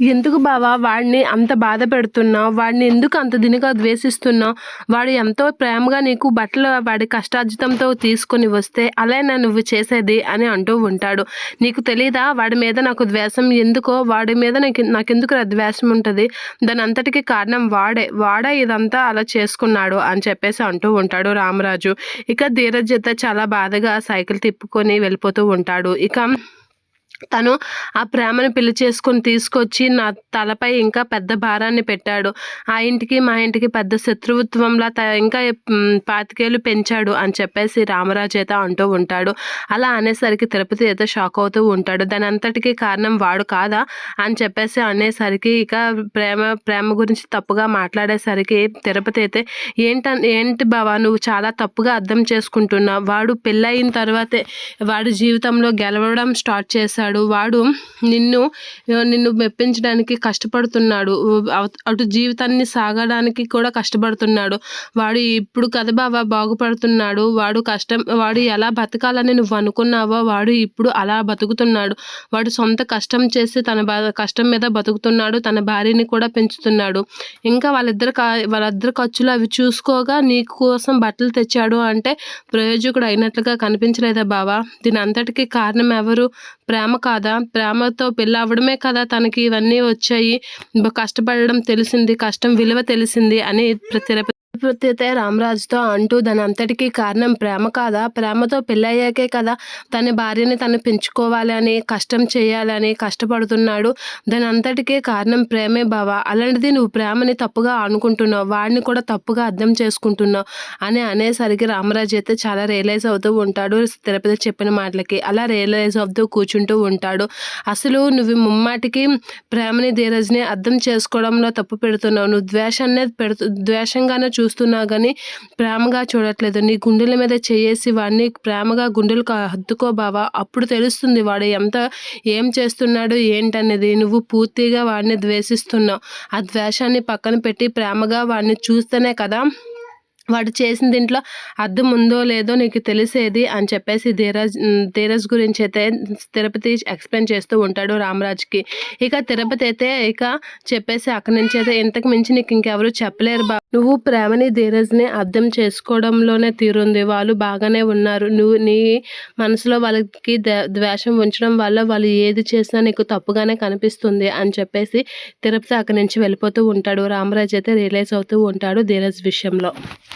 ఎందుకు బావా? వాడిని అంత బాధ పెడుతున్నావు వాడిని ఎందుకు అంత దినిగా ద్వేషిస్తున్నావు వాడు ఎంతో ప్రేమగా నీకు బట్టలు వాడి కష్టార్జితంతో తీసుకొని వస్తే అలానే నువ్వు చేసేది అని అంటూ ఉంటాడు. నీకు తెలీదా? వాడి మీద నాకు ద్వేషం ఎందుకో? వాడి మీద నాకు నాకెందుకు ద్వేషం ఉంటుంది? దాని అంతటికి కారణం వాడే. వాడే ఇదంతా అలా చేసుకున్నాడు అని చెప్పేసి అంటూ ఉంటాడు రామరాజు. ఇక ధీరజ్ జత చాలా బాధగా సైకిల్ తిప్పుకొని వెళ్ళిపోతూ ఉంటాడు. ఇక తను ఆ ప్రేమను పెళ్ళి చేసుకొని తీసుకొచ్చి నా తలపై ఇంకా పెద్ద భారాన్ని పెట్టాడు. ఆ ఇంటికి మా ఇంటికి పెద్ద శత్రువుత్వంలా త ఇంకా పాతికేలు పెంచాడు అని చెప్పేసి రామరాజు అయితే అంటూ ఉంటాడు. అలా అనేసరికి తిరుపతి అయితే షాక్ అవుతూ ఉంటాడు. దాని అంతటికీ కారణం వాడు కాదా అని చెప్పేసి అనేసరికి ఇక ప్రేమ ప్రేమ గురించి తప్పుగా మాట్లాడేసరికి తిరుపతి అయితే ఏంట ఏంటి బావా నువ్వు చాలా తప్పుగా అర్థం చేసుకుంటున్నావు. వాడు పెళ్ళయిన తర్వాతే వాడు జీవితంలో గెలవడం స్టార్ట్ చేశాడు. వాడు నిన్ను నిన్ను మెప్పించడానికి కష్టపడుతున్నాడు. అటు జీవితాన్ని సాగడానికి కూడా కష్టపడుతున్నాడు. వాడు ఇప్పుడు కథ బావ బాగుపడుతున్నాడు. వాడు కష్టం వాడు ఎలా బతకాలని నువ్వు అనుకున్నావో వాడు ఇప్పుడు అలా బతుకుతున్నాడు. వాడు సొంత కష్టం చేసి తన కష్టం మీద బతుకుతున్నాడు. తన భార్యని కూడా పెంచుతున్నాడు. ఇంకా వాళ్ళిద్దరు కా వాళ్ళిద్దరు ఖర్చులు అవి చూసుకోగా నీ కోసం బట్టలు తెచ్చాడు అంటే ప్రయోజకుడు అయినట్లుగా కనిపించలేదా బావా? దీని అంతటికీ కారణం ఎవరు? ప్రేమ కాదా? ప్రేమతో పెళ్ళి అవ్వడమే కదా తనకి ఇవన్నీ వచ్చాయి. కష్టపడడం తెలిసింది కష్టం విలువ తెలిసింది అని ప్రతి ప్రత్యతే అయితే రామరాజుతో అంటూ దాని అంతటికీ కారణం ప్రేమ కాదా? ప్రేమతో పెళ్ళయ్యాకే కదా తన భార్యని తను పెంచుకోవాలని కష్టం చేయాలని కష్టపడుతున్నాడు. దాని అంతటికీ కారణం ప్రేమే బావ. అలాంటిది నువ్వు ప్రేమని తప్పుగా అనుకుంటున్నావు. వాడిని కూడా తప్పుగా అర్థం చేసుకుంటున్నావు అని అనేసరికి రామరాజు అయితే చాలా రియలైజ్ అవుతూ ఉంటాడు. తిరుపతి చెప్పిన మాటలకి అలా రియలైజ్ అవుతూ కూర్చుంటూ ఉంటాడు. అసలు నువ్వు ముమ్మాటికి ప్రేమని ధీరజ్ని అర్థం చేసుకోవడంలో తప్పు పెడుతున్నావు. నువ్వు ద్వేషాన్ని పెడుతు ద్వేషంగానే చూస్తున్నా కానీ ప్రేమగా చూడట్లేదు. నీ గుండెల మీద చేసి వాడిని ప్రేమగా గుండెలకు హద్దుకో బావా. అప్పుడు తెలుస్తుంది వాడు ఎంత ఏం చేస్తున్నాడు ఏంటనేది. నువ్వు పూర్తిగా వాడిని ద్వేషిస్తున్నావు. ఆ ద్వేషాన్ని పక్కన పెట్టి ప్రేమగా వాడిని చూస్తేనే కదా వాడు చేసిన దీంట్లో అర్థం ఉందో లేదో నీకు తెలిసేది అని చెప్పేసి ధీరజ్ ధీరజ్ గురించి అయితే తిరుపతి ఎక్స్ప్లెయిన్ చేస్తూ ఉంటాడు రామరాజ్కి. ఇక తిరుపతి అయితే ఇక చెప్పేసి అక్కడి నుంచి అయితే ఇంతకు మించి నీకు ఇంకెవరు చెప్పలేరు బా. నువ్వు ప్రేమని ధీరజ్ని అర్థం చేసుకోవడంలోనే తీరుంది. వాళ్ళు బాగానే ఉన్నారు. నువ్వు నీ మనసులో వాళ్ళకి ద్వేషం ఉంచడం వల్ల వాళ్ళు ఏది చేసినా నీకు తప్పుగానే కనిపిస్తుంది అని చెప్పేసి తిరుపతి అక్కడి నుంచి వెళ్ళిపోతూ ఉంటాడు. రామరాజ్ అయితే రియలైజ్ అవుతూ ఉంటాడు ధీరజ్ విషయంలో.